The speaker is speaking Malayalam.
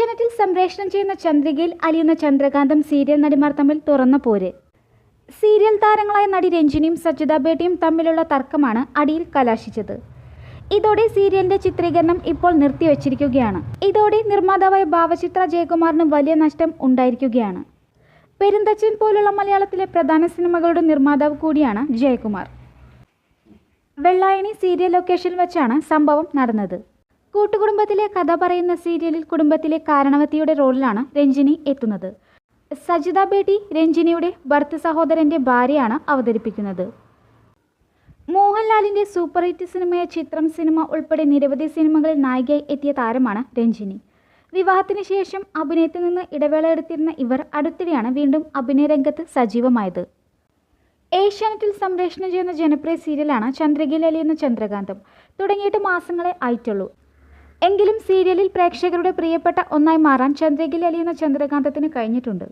ഏഷ്യാനെറ്റിൽ സംപ്രേഷണം ചെയ്യുന്ന ചന്ദ്രികയിൽ അലിയുന്ന ചന്ദ്രകാന്തം സീരിയൽ നടിമാർ തമ്മിൽ തുറന്ന പോര്. സീരിയൽ താരങ്ങളായ നടി രഞ്ജിനിയും സജിത ബേട്ടിയും തമ്മിലുള്ള തർക്കമാണ് അടിയിൽ കലാശിച്ചത്. ഇതോടെ സീരിയലിന്റെ ചിത്രീകരണം ഇപ്പോൾ നിർത്തിവച്ചിരിക്കുകയാണ്. ഇതോടെ നിർമ്മാതാവായ ഭാവചിത്ര ജയകുമാറിന് വലിയ നഷ്ടം ഉണ്ടായിരിക്കുകയാണ്. പെരുന്തച്ചൻ പോലുള്ള മലയാളത്തിലെ പ്രധാന സിനിമകളുടെ നിർമ്മാതാവ് കൂടിയാണ് ജയകുമാർ. വെള്ളായണി സീരിയൽ ലൊക്കേഷനിൽ വെച്ചാണ് സംഭവം നടന്നത്. കൂട്ടുകുടുംബത്തിലെ കഥ പറയുന്ന സീരിയലിൽ കുടുംബത്തിലെ കാരണവത്തിയുടെ റോളിലാണ് രഞ്ജിനി എത്തുന്നത്. സജിത ബേട്ടി രഞ്ജിനിയുടെ ഭർത്ത സഹോദരന്റെ ഭാര്യയാണ് അവതരിപ്പിക്കുന്നത്. മോഹൻലാലിന്റെ സൂപ്പർ ഹിറ്റ് സിനിമയായ ചിത്രം സിനിമ ഉൾപ്പെടെ നിരവധി സിനിമകളിൽ നായികയായി എത്തിയ താരമാണ് രഞ്ജിനി. വിവാഹത്തിന് ശേഷം അഭിനയത്തിൽ നിന്ന് ഇടവേള എടുത്തിരുന്ന ഇവർ അടുത്തിടെയാണ് വീണ്ടും അഭിനയ രംഗത്ത് സജീവമായത്. ഏഷ്യാനെറ്റിൽ സംപ്രേഷണം ചെയ്യുന്ന ജനപ്രിയ സീരിയലാണ് ചന്ദ്രകയിൽ എന്ന ചന്ദ്രകാന്തം. തുടങ്ങിയിട്ട് മാസങ്ങളെ ആയിട്ടുള്ളൂ. എങ്കിലും സീരിയലിൽ പ്രേക്ഷകരുടെ പ്രിയപ്പെട്ട ഒന്നായി മാറാൻ ചന്ദ്രഗിരി അലിയുന്ന ചന്ദ്രകാന്തത്തിന് കഴിഞ്ഞിട്ടുണ്ട്.